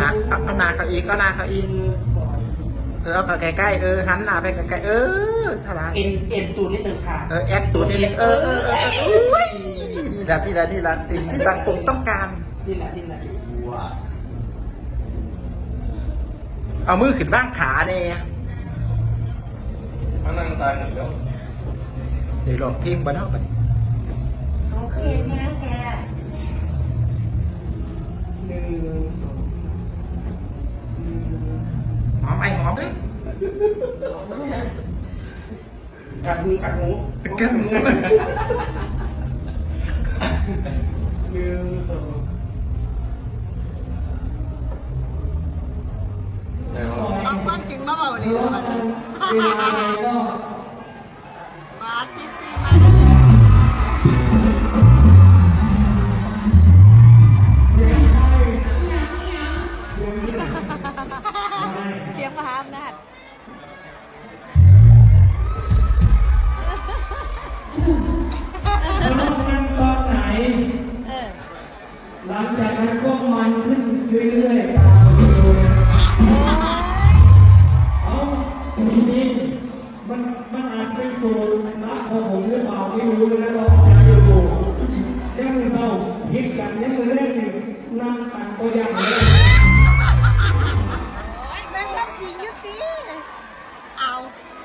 นาเอาเอาหนาเขาอีกก็หนาเขาอีกสองเออเอาเข้าใกล้ๆเออหันหน้าไปใกล้ๆเออเท่าไหร่เอ็นเอ็นตูนิดหนึ่งค่ะเออแอคตัวนี้เออเออเออเอออุ้ยนี่ละที่ละที่ละสิ่งที่สังคมต้องการ นี่แหละนี่แหละว่าเอามือขึ้นบ้างขาเนี่ยเขานั่งตายหนึ่งแล้วเดี๋ยวลองพิมพ์บ้านเอาไป กัดหูกัดหูกันหมูหนึ่งสองแต่ว่าเอาความจริงมาเบาเลยน หลังจากนั้นก็มันขึ้นเรื่อยๆตามไปดูเอาจริงๆมันมันอาจเป็นสูตรลับของผมหรือเปล่าไม่รู้นะลองใช้ดูยังไมือเศร้าพิดกันยังมือเล่นนี่นั่งตัดตัวอย่างเลยแม่งก็จริงอยุติเอา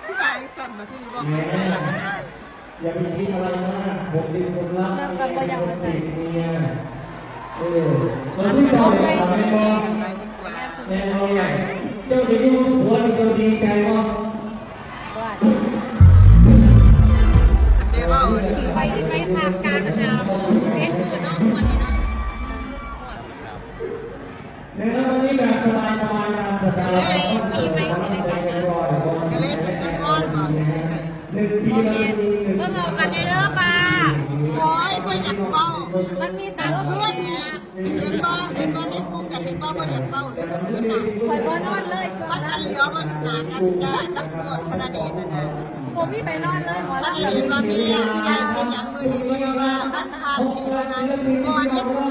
ผู้ชายสั่นมาที่บอกแหมไม่ใช่หรอย่าไปคิดอะไรมากผมเป็นคนรักนั่งกันก็ยังไม่ใส่ เมียเออตอนที่เราทำให้มองไปดีกว่าแน่นอนเจ้าจะยุ่งหัวนี่เจ้าดีใจว่าว่าเดี๋ยวเอาเลยไปที่ไปภาคกลางนะคะเจ็ดหมื่นเนาะวันนี้เนาะในวันนี้แบบสบายสบายตามสไตล์มีไปสิได้กันนะจะเล่นเป็นก้อนๆบอกเป็นยังไงหนึ่งปีละหนึ่งหนึ่งเพิ่งเอากันเด้อป้า โอ้ยไม่อยากเบ้า มันมีสามอนเพื่อนเนี่ยเล่นบ้าเล่นบ้าเล่นปุ๊บกันเล่นบ้าไม่อยากเบ้าเล่นเป็นเพื่อนหนักคอยบ่นอนเลยช่วงกันั้นเหลียวมันหนากันแก่ตักตัวธนาเดชนะนะผมพี่ไปนอนเลยหมอรันาบเดชว่ามียายเป็นอย่างมือดีมือว่าท่านทานทีละนั้นก่อนที่สุดว่า